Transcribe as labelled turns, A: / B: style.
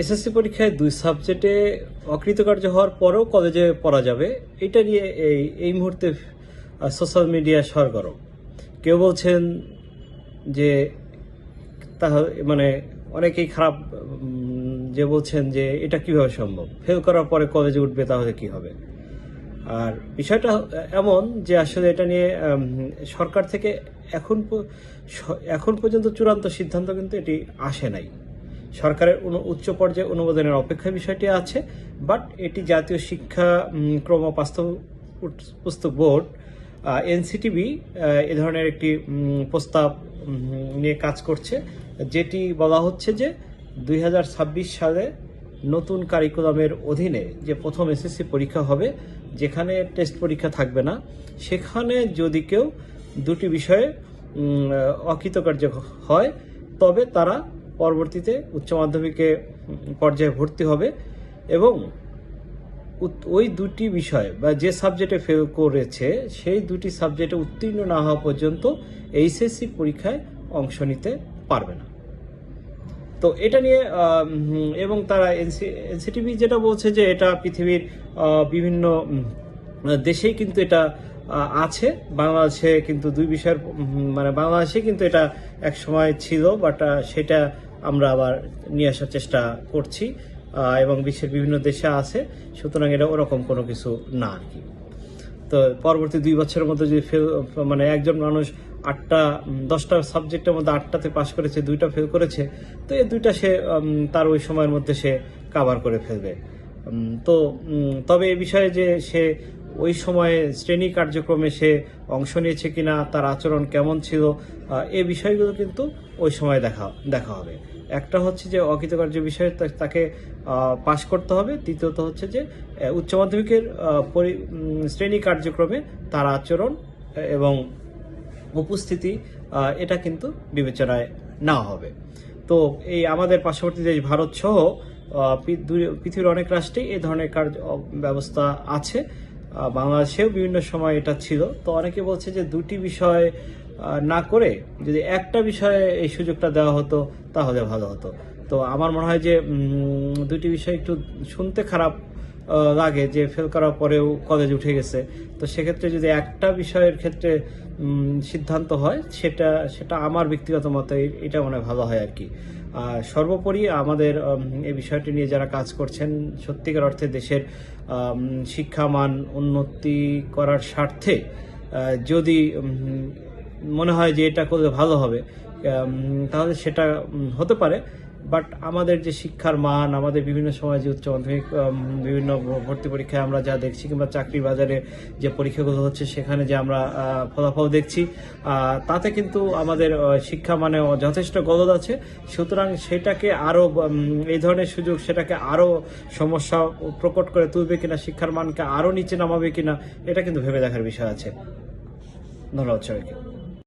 A: SSC পরীক্ষায় দুই সাবজেক্টে অকৃতকার্য হওয়ার পরেও কলেজে পড়া যাবে। এটা নিয়ে এই এই মুহূর্তে সোশ্যাল মিডিয়া সরগরম। কেউ বলছেন যে তাহলে মানে অনেকেই খারাপ যে বলছেন যে এটা কীভাবে সম্ভব? ফেল করার পরে কলেজে উঠবে, তাহলে কি হবে? আর বিষয়টা এমন যে আসলে এটা নিয়ে সরকার থেকে এখন এখন পর্যন্ত চূড়ান্ত সিদ্ধান্ত কিন্তু এটি আসে নাই। সরকারের উচ্চ পর্যায়ে অনুমোদনের অপেক্ষা বিষয়টি আছে বাট এটি জাতীয় শিক্ষা ক্রম বাস্তব পুস্তক বোর্ড এনসিটিভি এ ধরনের একটি প্রস্তাব নিয়ে কাজ করছে, যেটি বলা হচ্ছে যে দুই হাজার ছাব্বিশ সালে নতুন কারিকুলামের অধীনে যে প্রথম এসএসসি পরীক্ষা হবে, যেখানে টেস্ট পরীক্ষা থাকবে না, সেখানে যদি কেউ দুটি বিষয়ে অকৃতকার্য হয়, তবে তারা পরবর্তীতে উচ্চ মাধ্যমিকে পর্যায়ে ভর্তি হবে এবং ওই দুটি বিষয় বা যে সাবজেক্টে ফেল করেছে, সেই দুটি সাবজেক্টে উত্তীর্ণ না হওয়া পর্যন্ত এইচএসসি পরীক্ষায় অংশ নিতে পারবে না। তো এটা নিয়ে এবং তারা এনসিটিভি যেটা বলছে যে এটা পৃথিবীর বিভিন্ন দেশেই কিন্তু এটা আছে। বাংলাদেশে কিন্তু দুই বিষয়ের মানে বাংলাদেশে কিন্তু এটা এক সময় ছিল বাট সেটা আমরা আবার নিয়ে আসার চেষ্টা করছি এবং বিশ্বের বিভিন্ন দেশে আছে, সুতরাং এটা ওরকম কোনো কিছু না আর কি। তো পরবর্তী দুই বছরের মধ্যে যদি ফেল মানে একজন মানুষ আটটা, দশটা সাবজেক্টের মধ্যে আটটাতে পাশ করেছে, দুইটা ফেল করেছে, তো এই দুইটা সে তার ওই সময়ের মধ্যে সে কাভার করে ফেলবে। তো তবে এ বিষয়ে যে সে ওই সময়ে শ্রেণি কার্যক্রমে সে অংশ নিয়েছে কিনা, তার আচরণ কেমন ছিল এ বিষয়গুলো কিন্তু ওই সময় দেখা দেখা হবে। একটা হচ্ছে যে অকৃতকার্য বিষয়ে তাকে পাশ করতে হবে। দ্বিতীয়ত হচ্ছে যে উচ্চ মাধ্যমিকের শ্রেণি কার্যক্রমে তার আচরণ এবং উপস্থিতি এটা কিন্তু বিবেচনায় না হবে। তো এই আমাদের পার্শ্ববর্তী দেশ ভারত সহ পৃথিবীর অনেক রাষ্ট্রেই এই ধরনের কার্য ব্যবস্থা আছে। বাংলাদেশেও বিভিন্ন সময় এটা ছিল। তো অনেকে বলছে যে দুটি বিষয় না করে যদি একটা বিষয়ে এই সুযোগটা দেওয়া হতো তাহলে ভালো হতো। তো আমার মনে হয় যে দুটি বিষয় একটু শুনতে খারাপ লাগে যে ফেল করার পরেও কলেজ উঠে গেছে। তো সেক্ষেত্রে যদি একটা বিষয়ের ক্ষেত্রে সিদ্ধান্ত হয় সেটা সেটা আমার ব্যক্তিগত মতে এটা মনে ভালো হয় আর কি। সর্বোপরি আমাদের এই বিষয়টি নিয়ে যারা কাজ করছেন সত্যিকার অর্থে দেশের উম, শিক্ষা মান উন্নতি করার স্বার্থে যদি মনে হয় যে এটা করলে ভালো হবে। তাহলে সেটা হতে পারে। বাট আমাদের যে শিক্ষার মান, আমাদের বিভিন্ন সময় যে উচ্চ মাধ্যমিক বিভিন্ন ভর্তি পরীক্ষায় আমরা যা দেখছি কিংবা চাকরি বাজারে যে পরীক্ষাগুলো হচ্ছে, সেখানে যে আমরা ফলাফল দেখছি তাতে কিন্তু আমাদের শিক্ষা মানে যথেষ্ট গলদ আছে। সুতরাং সেটাকে আরও এই ধরনের সুযোগ সেটাকে আরও সমস্যা প্রকট করে তুলবে কিনা, শিক্ষার মানকে আরও নিচে নামাবে কিনা, এটা কিন্তু ভেবে দেখার বিষয় আছে। ধন্যবাদ সবাইকে।